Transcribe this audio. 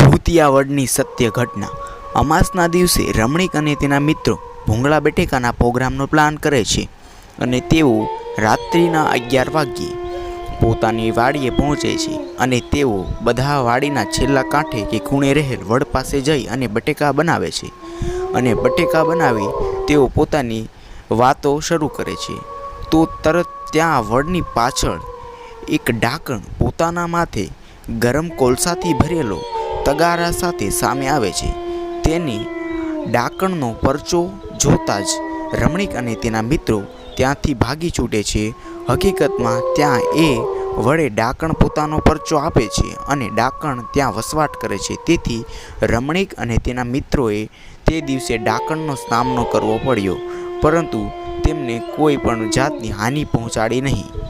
ભૂતિયાવડની સત્ય ઘટના. અમાસના દિવસે રમણીક અને તેના મિત્રો ભૂંગળા બટેકાના પ્રોગ્રામનો પ્લાન કરે છે અને તેઓ રાત્રિના અગિયાર વાગ્યે પોતાની વાડીએ પહોંચે છે અને તેઓ બધા વાડીના છેલ્લા કાંઠે કે ખૂણે રહેલ વડ પાસે જઈ અને બટેકા બનાવે છે. અને બટેકા બનાવી તેઓ પોતાની વાતો શરૂ કરે છે. તો તરત ત્યાં વડની પાછળ એક ડાકણ પોતાના માથે ગરમ કોલસાથી ભરેલો તગારા સાથે સામે આવે છે. તેની ડાકણનો પરચો જોતાં જ રમણીક અને તેના મિત્રો ત્યાંથી ભાગી છૂટે છે. હકીકતમાં ત્યાં એ વડે ડાકણ પોતાનો પરચો આપે છે અને ડાકણ ત્યાં વસવાટ કરે છે. તેથી રમણીક અને તેના મિત્રોએ તે દિવસે ડાકણનો સામનો કરવો પડ્યો. પરંતુ તેમને કોઈ પણ જાતની હાનિ પહોંચાડી નહીં.